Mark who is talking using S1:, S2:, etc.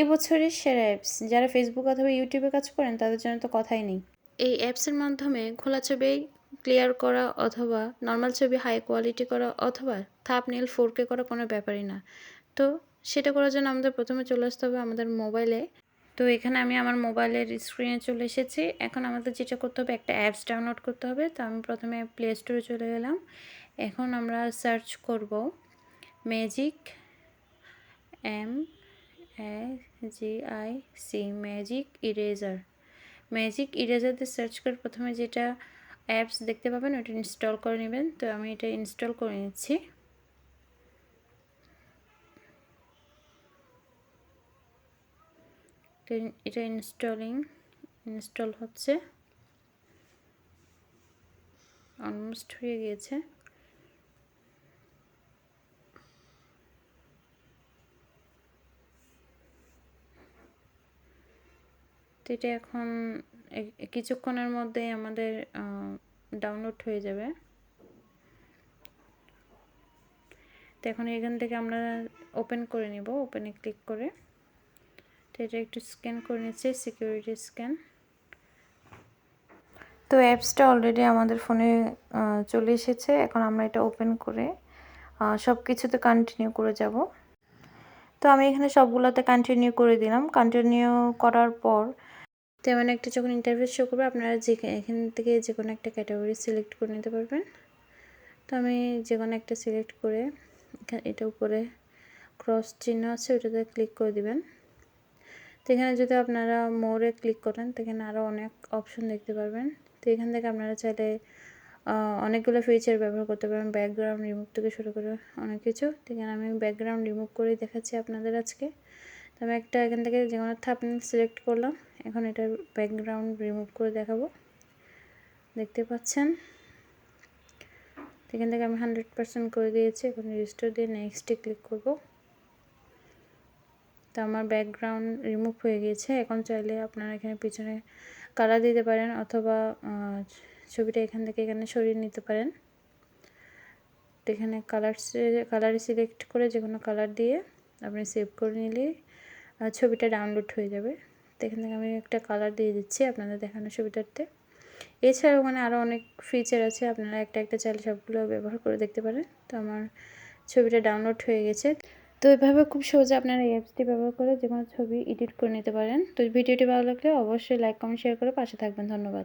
S1: এবছরের সেরা অ্যাপস যারা ফেসবুক অথবা ইউটিউবে কাজ করেন, তাদের জন্য তো কথাই নেই। এই অ্যাপসের মাধ্যমে খোলা ছবি ক্লিয়ার করা অথবা নর্মাল ছবি হাই কোয়ালিটি করা অথবা থাপ নীল ফোরকে করা কোনো ব্যাপারই না। তো সেটা করার জন্য আমাদের প্রথমে চলে আসতে হবে আমাদের মোবাইলে তো এখানে আমি আমার মোবাইলের স্ক্রিনে চলে এসেছি। এখন আমাদের যেটা করতে হবে, একটা অ্যাপস ডাউনলোড করতে হবে। তো আমি প্রথমে প্লে স্টোরে চলে গেলাম। এখন আমরা সার্চ করব magic M I C magic eraser magic eraser দিয়ে সার্চ করে প্রথমে যেটা অ্যাপস দেখতে পাবেন, ওটা ইনস্টল করে নেবেন। তো আমি এটা ইনস্টল করে নিচ্ছি। এটা ইনস্টলিং ইনস্টল হচ্ছে। অলমোস্ট হয়ে গিয়েছে। তো এটা এখন কিছুক্ষণের মধ্যেই আমাদের ডাউনলোড হয়ে যাবে। তো এখন এখান থেকে আমরা ওপেন করে নিব ওপেনে ক্লিক করে। তো এটা একটু স্ক্যান করে নিচ্ছে সিকিউরিটি স্ক্যান তো অ্যাপসটা অলরেডি আমাদের ফোনে চলে এসেছে। এখন আমরা এটা ওপেন করে সব কিছুতে কন্টিনিউ করে যাব। তো আমি এখানে সবগুলোতে কন্টিনিউ করে দিলাম। কন্টিনিউ করার পর তেমন একটা যখন ইন্টারভিউ শো করবে, আপনারা যে এখান থেকে যে কোনো একটা ক্যাটাগরি সিলেক্ট করে নিতে পারবেন। তো আমি যে কোনো একটা সিলেক্ট করে এটা উপরে ক্রস চিহ্ন আছে ওটাতে ক্লিক করে দিবেন। তো এখানে যদি আপনারা মোড়ে ক্লিক করেন, তো এখানে আরও অনেক অপশন দেখতে পারবেন। তো এখান থেকে আপনারা চাইলে অনেকগুলো ফিচার ব্যবহার করতে পারেন ব্যাকগ্রাউন্ড রিমুভ থেকে শুরু করে অনেক কিছু। তো এখানে আমি ব্যাকগ্রাউন্ড রিমুভ করেই দেখাচ্ছি আপনাদের আজকে। তো আমি একটা এখান থেকে যে কোনো থাপনিল সিলেক্ট করলাম। এখন এটার ব্যাকগ্রাউন্ড রিমুভ করে দেখাবো। দেখতে পাচ্ছেন? এখান থেকে আমি হান্ড্রেড পার্সেন্ট করে দিয়েছি, এখন রেজিস্টার দিয়ে নেক্সটে ক্লিক করব। তো আমার ব্যাকগ্রাউন্ড রিমুভ হয়ে গিয়েছে, এখন চাইলে আপনারা এখানে পিছনে কালার দিতে পারেন অথবা ছবিটা এখান থেকে এখানে সরিয়ে নিতে পারেন। তো এখানে কালার কালার সিলেক্ট করে যে কোনো কালার দিয়ে আপনি সেভ করে নিলে ছবিটা ডাউনলোড হয়ে যাবে। এখান থেকে আমি একটা কালার দিয়ে দিচ্ছি আপনাদের দেখানোর সুবিধার্থে। এছাড়াও ওখানে আরও অনেক ফিচার আছে, আপনারা একটা একটা চাইলে সবগুলো ব্যবহার করে দেখতে পারেন। তো আমার ছবিটা ডাউনলোড হয়ে গেছে। তো এভাবে খুব সহজে আপনারা এই অ্যাপসটি ব্যবহার করে যে কোনো ছবি এডিট করে নিতে পারেন। তো ভিডিওটি ভালো লাগলে অবশ্যই লাইক কমেন্ট শেয়ার করে পাশে থাকবেন। ধন্যবাদ।